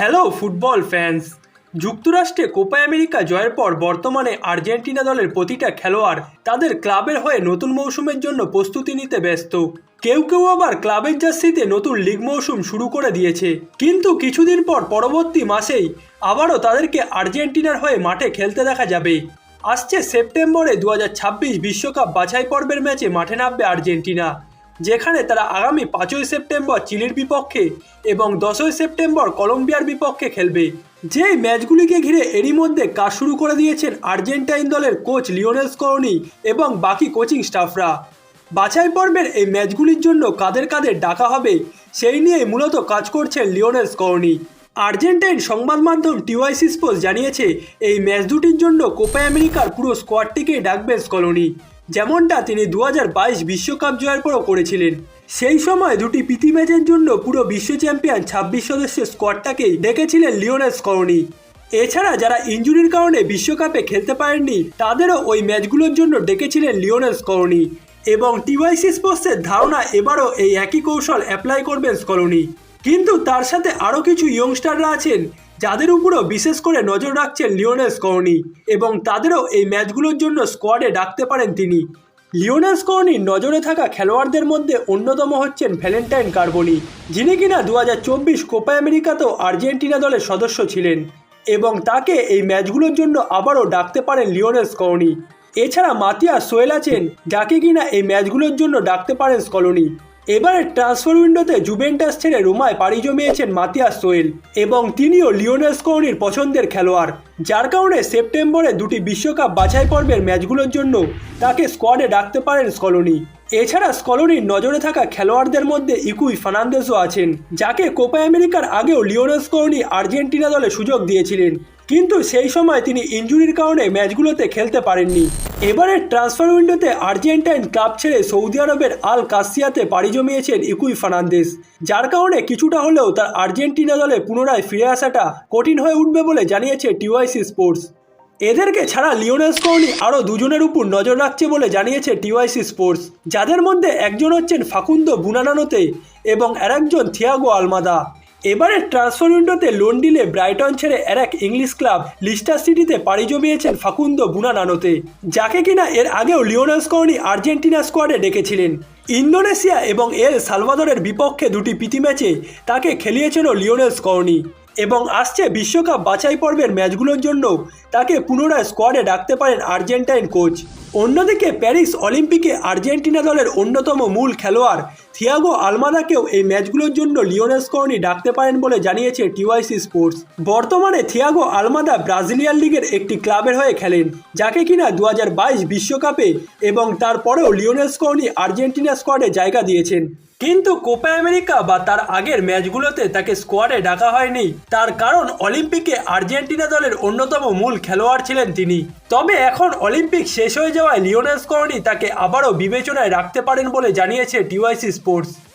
Hello football fans যুক্তরাষ্ট্রে Copa America জয়ের পর বর্তমানে আর্জেন্টিনা দলের প্রতিটা খেলোয়াড় তাদের ক্লাবের হয়ে নতুন মৌসুমের জন্য প্রস্তুতি নিতে ব্যস্ত। কেউ কেউ আবার ক্লাবের জার্সিতে নতুন লিগ মৌসুম শুরু করে দিয়েছে। কিন্তু কিছুদিন পর পরবর্তী মাসেই আবারও তাদেরকে আর্জেন্টিনার হয়ে মাঠে খেলতে দেখা যাবে। আসছে সেপ্টেম্বরে দু বিশ্বকাপ বাছাই পর্বের ম্যাচে মাঠে নামবে আর্জেন্টিনা। যেখানে তারা আগামী পাঁচই সেপ্টেম্বর চিলির বিপক্ষে এবং দশই সেপ্টেম্বর কলম্বিয়ার বিপক্ষে খেলবে। যেই ম্যাচগুলিকে ঘিরে এরই মধ্যে কাজ শুরু করে দিয়েছেন আর্জেন্টাইন দলের কোচ লিওনেল স্করনি এবং বাকি কোচিং স্টাফরা। বাছাই পর্বের এই ম্যাচগুলির জন্য কাদের কাদের ডাকা হবে, সেই নিয়ে মূলত কাজ করছেন লিওনেল স্করনি। আর্জেন্টাইন সংবাদ মাধ্যম টিওয়াইসি স্পোর্টস জানিয়েছে, এই ম্যাচ দুটির জন্য কোপা আমেরিকার পুরো স্কোয়াডটিকেই ডাকবেন স্কলনি যেমনটা তিনি দু বিশ্বকাপ জয়ের পরও করেছিলেন। সেই সময় দুটি প্রীতি ম্যাচের জন্য পুরো বিশ্ব চ্যাম্পিয়ন ছাব্বিশ সদস্যের স্কোয়াডটাকেই ডেকেছিলেন লিওনেল স্করনি। এছাড়া যারা ইঞ্জুরির কারণে বিশ্বকাপে খেলতে পারেননি, তাদেরও ওই ম্যাচগুলোর জন্য ডেকেছিলেন লিওনেল স্করনি। এবং টিওয়াইসি স্পোর্টসের ধারণা এবারও এই একই কৌশল অ্যাপ্লাই করবেন স্করনি। কিন্তু তার সাথে আরও কিছু ইয়ংস্টাররা আছেন যাদের উপরও বিশেষ করে নজর রাখছেন লিওনেল স্কর্নি এবং তাদেরও এই ম্যাচগুলোর জন্য স্কোয়াডে ডাকতে পারেন তিনি। লিওনেল স্কর্নির নজরে থাকা খেলোয়াড়দের মধ্যে অন্যতম হচ্ছেন ভ্যালেন্টাইন কার্বনি, যিনি কিনা দু হাজার চব্বিশ কোপা আমেরিকাতেও আর্জেন্টিনা দলের সদস্য ছিলেন এবং তাকে এই ম্যাচগুলোর জন্য আবারও ডাকতে পারেন লিওনেল স্কর্নি। এছাড়া মাতিয়া সোয়েল আছেন, যাকে কিনা এই ম্যাচগুলোর জন্য ডাকতে পারেন স্কলনি এবারে ট্রান্সফার উইন্ডোতে জুভেন্টাস ছেড়ে রোমায় পাড়ি জমিয়েছেন মাতিয়াস সোয়েল এবং তিনিও লিওনেস স্কোনির পছন্দের খেলোয়াড়। যার কারণে সেপ্টেম্বরে দুটি বিশ্বকাপ বাছাই পর্বের ম্যাচগুলোর জন্য তাকে স্কোয়াডে ডাকতে পারেন স্কলনি। এছাড়া স্কলনির নজরে থাকা খেলোয়াড়দের মধ্যে ইকুই ফার্নান্দেসও আছেন, যাকে কোপা আমেরিকার আগেও লিওনেল স্কোনি আর্জেন্টিনা দলে সুযোগ দিয়েছিলেন। কিন্তু সেই সময় তিনি ইঞ্জুরির কারণে ম্যাচগুলোতে খেলতে পারেননি। এবারের ট্রান্সফার উইন্ডোতে আর্জেন্টাইন ক্লাব ছেড়ে সৌদি আরবের আল কাসিয়াতে পাড়ি জমিয়েছেন ইকুই ফার্নান্দেস যার কারণে কিছুটা হলেও তার আর্জেন্টিনা দলে পুনরায় ফিরে আসাটা কঠিন হয়ে উঠবে বলে জানিয়েছে টিওয়াইসি স্পোর্টস। এদেরকে ছাড়া লিওনেল স্কর্নি আরও দুজনের উপর নজর রাখছে বলে জানিয়েছে টিওয়াইসি স্পোর্টস। যাদের মধ্যে একজন হচ্ছেন ফাকুন্দো বুনানানোতে এবং আরেকজন থিয়াগো আলমাদা। এবারে ট্রান্সফার উইন্ডোতে লোন ডিলে ব্রাইটন ছেড়ে আর এক ইংলিশ ক্লাব লিস্টার সিটিতে পাড়ি জমিয়েছেন ফাকুন্দো বুনানানোতে। যাকে কিনা এর আগেও লিওনেল স্কর্নি আর্জেন্টিনা স্কোয়াডে ডেকেছিলেন। ইন্দোনেশিয়া এবং এল সালভাদরের বিপক্ষে দুটি প্রীতি ম্যাচে তাকে খেলিয়েছেনও লিওনেল স্কর্নি এবং আসছে বিশ্বকাপ বাছাই পর্বের ম্যাচগুলোর জন্য তাকে পুনরায় স্কোয়াডে ডাকতে পারেন আর্জেন্টাইন কোচ। অন্যদিকে প্যারিস অলিম্পিকে আর্জেন্টিনা দলের অন্যতম মূল খেলোয়াড় থিয়াগো আলমাদাকেও এই ম্যাচগুলোর জন্য লিওনেল স্কর্নি ডাকতে পারেন বলে জানিয়েছে টিওয়াইসি স্পোর্টস। বর্তমানে থিয়াগো আলমাদা ব্রাজিলিয়ান লিগের একটি ক্লাবের হয়ে খেলেন, যাকে কিনা দু বিশ্বকাপে এবং তারপরেও লিওনেল স্কর্নি আর্জেন্টিনা স্কোয়াডে জায়গা দিয়েছেন। কিন্তু কোপা আমেরিকা বা তার আগের ম্যাচগুলোতে তাকে স্কোয়াডে ডাকা হয়নি। তার কারণ অলিম্পিকে আর্জেন্টিনা দলের অন্যতম মূল খেলোয়াড় ছিলেন তিনি। তবে এখন অলিম্পিক শেষ হয়ে যাওয়ায় লিওনেল স্কর্নি তাকে আবারও বিবেচনায় রাখতে পারেন বলে জানিয়েছে টিওয়াইসি স্পোর্টস। Force